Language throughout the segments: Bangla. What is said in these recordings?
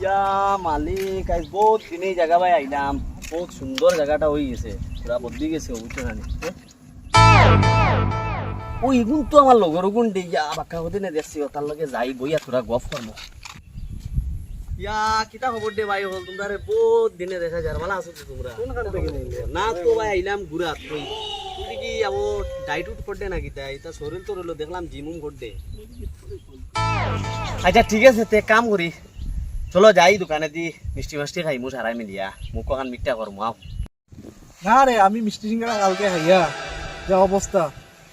ইয়া মালিক আজ বহুত দিনে জায়গা ভাই আইলাম। বহুত সুন্দর জায়গাটা হয়ে গেছে। পুরা বদলি গেছে বুঝছ না ও ইগুন তো আমার লগর গুণ দে ইয়া বাক্কা হতে না দেখছি তার লগে যাই বইয়া তোরা গফ করব ইয়া কিতা খবর দে ভাই হল? তোমরা বহুত দিনে দেখা যার মালা আছো তোমরা না তো ভাই আইলাম ঘুরা তুই তুই কি আবো ডাইট উঠ করতে না কিতা? এটা শরীর তো রইল দেখলাম জিমুম করতে আচ্ছা ঠিক আছে তে কাম করি চলো যাই দোকানে দি মিষ্টি মাষ্টি খাই মুখ হারাই মিলিয়া মুখ কান মিঠা করমু আও না রে আমি মিষ্টি সিঙ্গারা কালকে খাইয়া যা অবস্থা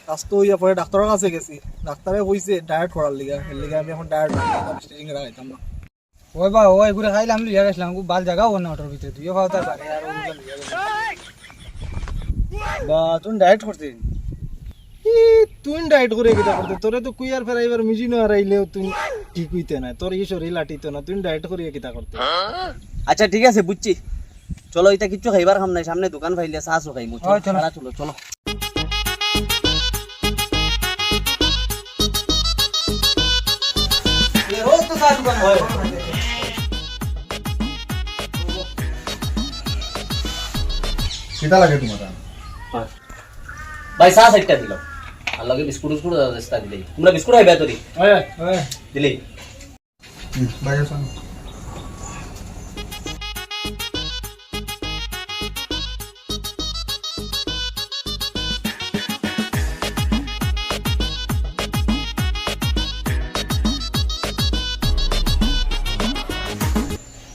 স্বাস্থ্য হইয়া পরে ডাক্তারের কাছে গেছি। ডাক্তারে কইছে ডায়েট করার লিগা। এর লিগা আমি এখন ডায়েট মিষ্টি সিঙ্গারা খাইতাম না ওই বা ওই ঘুরে খাইলাম লিয়া গেছিলাম। খুব ভালো জায়গা ওর না ওটার ভিতরে তুইও খাওয়া তার পারে আর। বা তুমি ডায়েট করতে তুই ডায়েট করে কিটা করতে তোরে তো কুইয়ার ফেরাইবার মিজি না হারাইলেও তুই ঠিক হইতে না তোর এই শরীর লাটিতে না তুই ডায়েট করিয়া কিটা করতে আচ্ছা ঠিক আছে বুঝছি চলো এটা কিচ্ছু খাইবার খাম নাই সামনে দোকান ফাইলে চাষও খাইমু চলো হয়, চলো। তারা চলো চলো কিতা লাগে তোমার ভাই চা সাইডটা দিল আর লগে বিস্কুট বিস্কুট রাস্তা দিলেই তোমরা বিস্কুট খাইবা তোরি বাইরে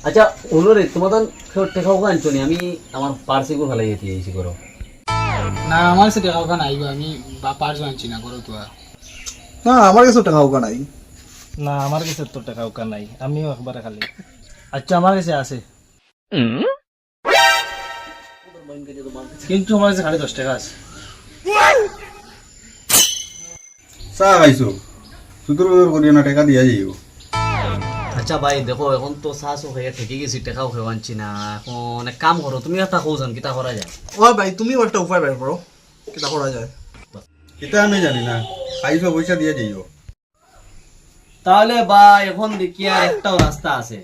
আচ্ছা অনুরে তোমাদের টেকাও আনছো নি? আমি আমার পার্সি করে ফেলাই যেতে এসে করো। না আমার সাথে কাউকে আইব আমি বা পার্স আনছি না করো তো আর। না আমার কাছে টাকা হোকা নাই। না আমার কাছে তোর টাকা উকা নাই। আমিও একবারে খালি। আচ্ছা আমার কাছে আছে। কিন্তু আমার কাছে খালি দশ টাকা আছে। চা খাইছো? সুতর বদর করিয়া না টাকা দিয়া যাইব আচ্ছা ভাই দেখো এখন তো ঠেকে গেছি টেকাও খেয়ে আনছি না। এখন এক কাম করো তুমি একটা খোঁজান কিতা করা যায়? ও ভাই তুমি একটা উপায় বের করো কিটা করা যায়? এটা আমি জানি না খাইছো পয়সা দিয়া যাইব তাহলে বা এখন দেখি আর একটাও রাস্তা আছে।